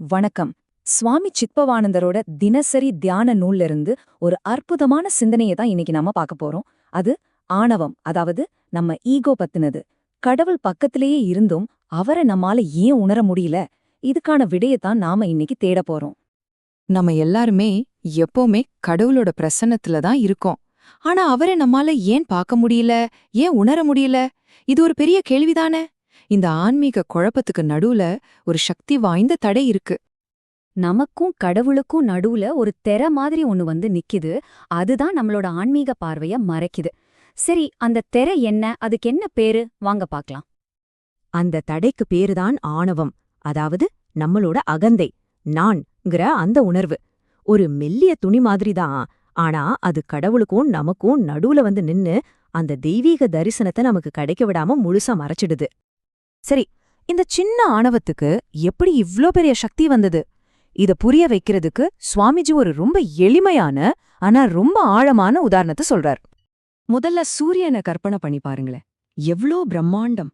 வணக்கம். சுவாமி சித்பவானந்தரோட தினசரி தியான நூல்ல இருந்து ஒரு அற்புதமான சிந்தனையை தான் இன்னைக்கு நாம பார்க்க போறோம். அது ஆணவம் அதாவது நம்ம ஈகோ பத்தினது. கடவுள் பக்கத்திலேயே இருந்தும் அவரை நம்மால ஏன் உணர முடியல? இதுக்கான விடையத்தான் நாம இன்னைக்கு தேட போறோம். நம்ம எல்லாருமே எப்பவுமே கடவுளோட பிரசன்னத்துல தான் இருக்கோம். ஆனா அவரை நம்மால ஏன் பார்க்க முடியல? ஏன் உணர முடியல? இது ஒரு பெரிய கேள்விதானே? இந்த ஆன்மீக குழப்பத்துக்கு நடுவுல ஒரு சக்தி வாய்ந்த தடை இருக்கு. நமக்கும் கடவுளுக்கும் நடுவுல ஒரு தெர மாதிரி ஒன்னு வந்து நிக்குது. அதுதான் நம்மளோட ஆன்மீக பார்வைய மறைக்குது. சரி அந்த தெர என்ன? அதுக்கு என்ன பேரு? வாங்க பாக்கலாம் அந்த தடைக்கு பேருதான் ஆணவம். அதாவது நம்மளோட அகந்தை நான்ங்கிற அந்த உணர்வு. ஒரு மெல்லிய துணி மாதிரிதான். ஆனா அது கடவுளுக்கும் நமக்கும் நடுவுல வந்து நின்னு அந்த தெய்வீக தரிசனத்தை நமக்கு கிடைக்க விடாம முழுசா மறைச்சிடுது. சரி இந்த சின்ன ஆணவத்துக்கு எப்படி இவ்ளோ பெரிய சக்தி வந்தது? இத புரிய வைக்கிறதுக்கு சுவாமிஜி ஒரு ரொம்ப எளிமையான ஆனா ரொம்ப ஆழமான உதாரணத்தை சொல்றார். முதல்ல சூரியனை கற்பனை பண்ணி பாருங்களேன். எவ்ளோ பிரம்மாண்டம்.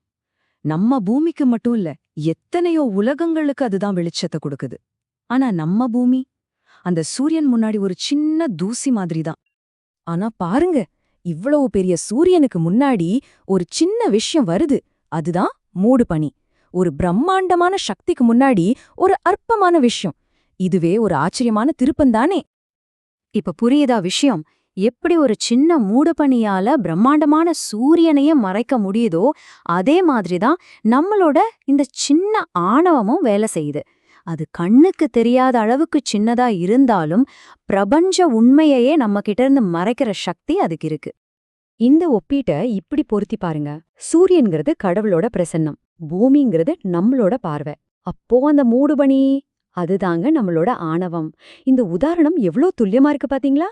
நம்ம பூமிக்கு மட்டும் இல்ல எத்தனையோ உலகங்களுக்கு அதுதான் வெளிச்சத்தை கொடுக்குது. ஆனா நம்ம பூமி அந்த சூரியன் முன்னாடி ஒரு சின்ன தூசி மாதிரி தான் ஆனா பாருங்க இவ்வளவு பெரிய சூரியனுக்கு முன்னாடி ஒரு சின்ன விஷயம் வருது. அதுதான் மூடு பணி. ஒரு பிரம்மாண்டமான சக்திக்கு முன்னாடி ஒரு அற்பமான விஷயம். இதுவே ஒரு ஆச்சரியமான திருப்பந்தானே? இப்ப புரியுதா விஷயம்? எப்படி ஒரு சின்ன மூடுபனியால பிரம்மாண்டமான சூரியனையே மறைக்க முடியுதோ அதே மாதிரிதான் நம்மளோட இந்த சின்ன ஆணவமும் வேலை செய்யுது. அது கண்ணுக்கு தெரியாத அளவுக்கு சின்னதா இருந்தாலும் பிரபஞ்ச உண்மையையே நம்ம கிட்ட இருந்து மறைக்கிற சக்தி அதுக்கு இருக்கு. இந்த ஒப்பீட்டை இப்படி பொருத்தி பாருங்க. சூரியன்கிறது கடவுளோட பிரசன்னம் பூமிங்கிறது நம்மளோட பார்வை. அப்போ அந்த மூடுபனி அதுதாங்க நம்மளோட ஆணவம். இந்த உதாரணம் எவ்ளோ துல்லியமா இருக்கு பாத்தீங்களா?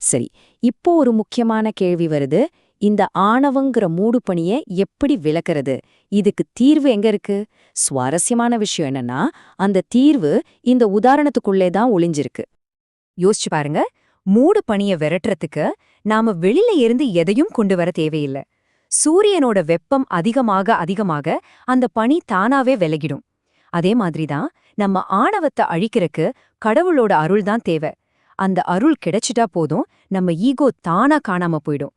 சரி இப்போ ஒரு முக்கியமான கேள்வி வருது. இந்த ஆணவங்கிற மூடுபணியை எப்படி விளக்குறது? இதுக்கு தீர்வு எங்க இருக்கு? சுவாரஸ்யமான விஷயம் என்னன்னா அந்த தீர்வு இந்த உதாரணத்துக்குள்ளே தான் ஒளிஞ்சிருக்கு. யோசிச்சு பாருங்க. மூடு பனிய விரட்டுறதுக்கு நாம வெளியில இருந்து எதையும் கொண்டு வர தேவையில்ல. சூரியனோட வெப்பம் அதிகமாக அதிகமாக அந்த பனி தானாவே விலகிடும். அதே மாதிரிதான் நம்ம ஆணவத்தை அழிக்கிறக்கு கடவுளோட அருள் தான் தேவை. அந்த அருள் கிடைச்சிட்டா போதும் நம்ம ஈகோ தானா காணாம போயிடும்.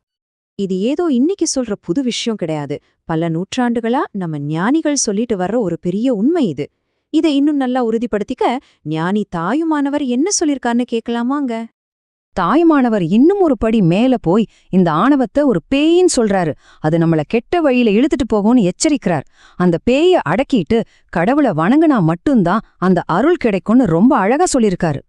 இது ஏதோ இன்னைக்கு சொல்ற புது விஷயம் கிடையாது. பல நூற்றாண்டுகளா நம்ம ஞானிகள் சொல்லிட்டு வர்ற ஒரு பெரிய உண்மை இது. இதை இன்னும் நல்லா உறுதிப்படுத்திக்க ஞானி தாயுமானவர் என்ன சொல்லிருக்கான்னு கேட்கலாமாங்க? தாய்மானவர் இன்னும் ஒரு படி மேல போய் இந்த ஆணவத்தை ஒரு பேயின்னு சொல்றாரு. அது நம்மள கெட்ட வழியில இழுத்துட்டு போகும்னு எச்சரிக்கிறார். அந்த பேய அடக்கிட்டு கடவுளை வணங்குனா மட்டும்தான் அந்த அருள் கிடைக்கும்னு ரொம்ப அழகா சொல்லிருக்காரு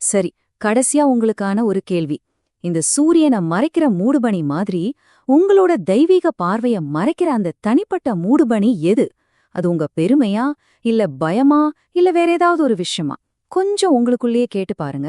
சரி கடைசியா உங்களுக்கான ஒரு கேள்வி. இந்த சூரியனை மறைக்கிற மூடுபனி மாதிரி உங்களோட தெய்வீக பார்வைய மறைக்கிற அந்த தனிப்பட்ட மூடுபனி எது? அது உங்க பெருமையா இல்ல பயமா இல்ல வேற ஏதாவது ஒரு விஷயமா? கொஞ்சம் உங்களுக்குள்ளேயே கேட்டு பாருங்க.